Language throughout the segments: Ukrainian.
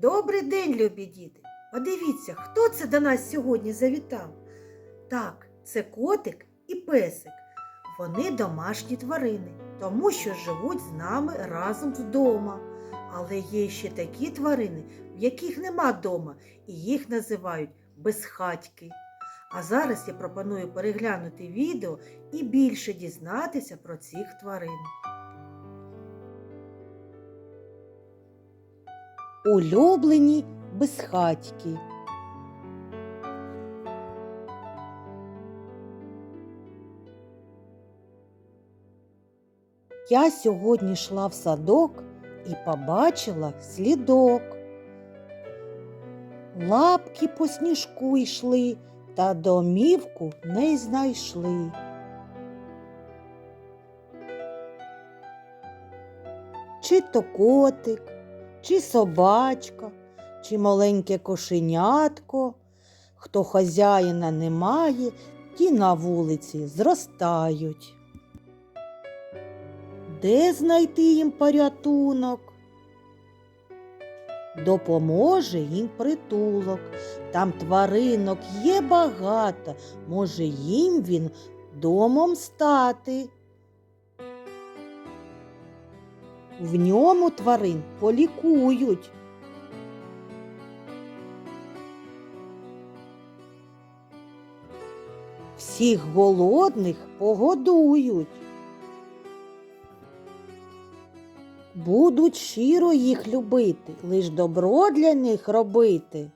Добрий день, любі діти! Подивіться, хто це до нас сьогодні завітав? Так, це котик і песик. Вони домашні тварини, тому що живуть з нами разом вдома. Але є ще такі тварини, в яких нема дома, і їх називають безхатьки. А зараз я пропоную переглянути відео і більше дізнатися про цих тварин. Улюблені безхатьки. Я сьогодні йшла в садок і побачила слідок. Лапки по сніжку йшли, та домівку не знайшли. Чи то котик, чи собачка, чи маленьке кошенятко. Хто хазяїна немає, ті на вулиці зростають. Де знайти їм порятунок? Допоможе їм притулок. Там тваринок є багато, може їм він домом стати. В ньому тварин полікують. Всіх голодних погодують. Будуть щиро їх любити, лиш добро для них робити.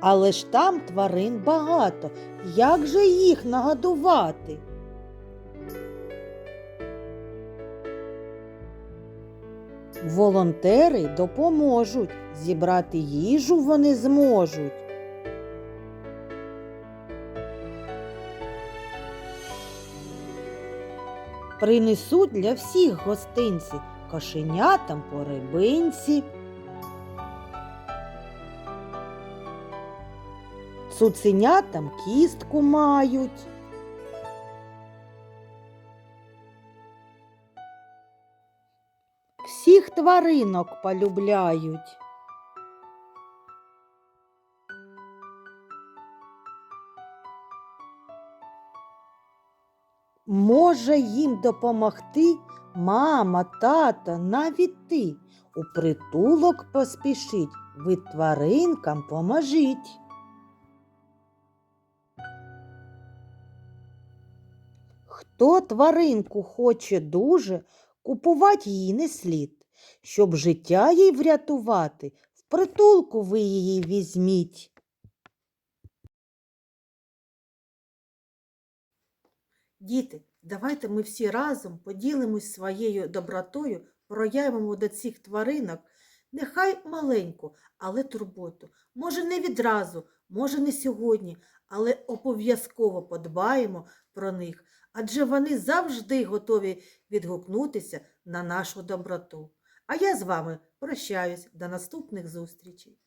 Але ж там тварин багато, як же їх нагодувати? Волонтери допоможуть, зібрати їжу вони зможуть. Принесуть для всіх гостинці, кошенятам по рибинці. Цуценятам кістку мають. Всіх тваринок полюбляють. Може їм допомогти мама, тато, навіть ти. У притулок поспішіть, ви тваринкам поможіть. Хто тваринку хоче дуже, купувати її не слід. Щоб життя їй врятувати, в притулку ви її візьміть. Діти, давайте ми всі разом поділимось своєю добротою, проявимо до цих тваринок, нехай маленьку, але турботу. Може, не відразу, може, не сьогодні, але обов'язково подбаємо про них, адже вони завжди готові відгукнутися на нашу доброту. А я з вами прощаюсь до наступних зустрічей.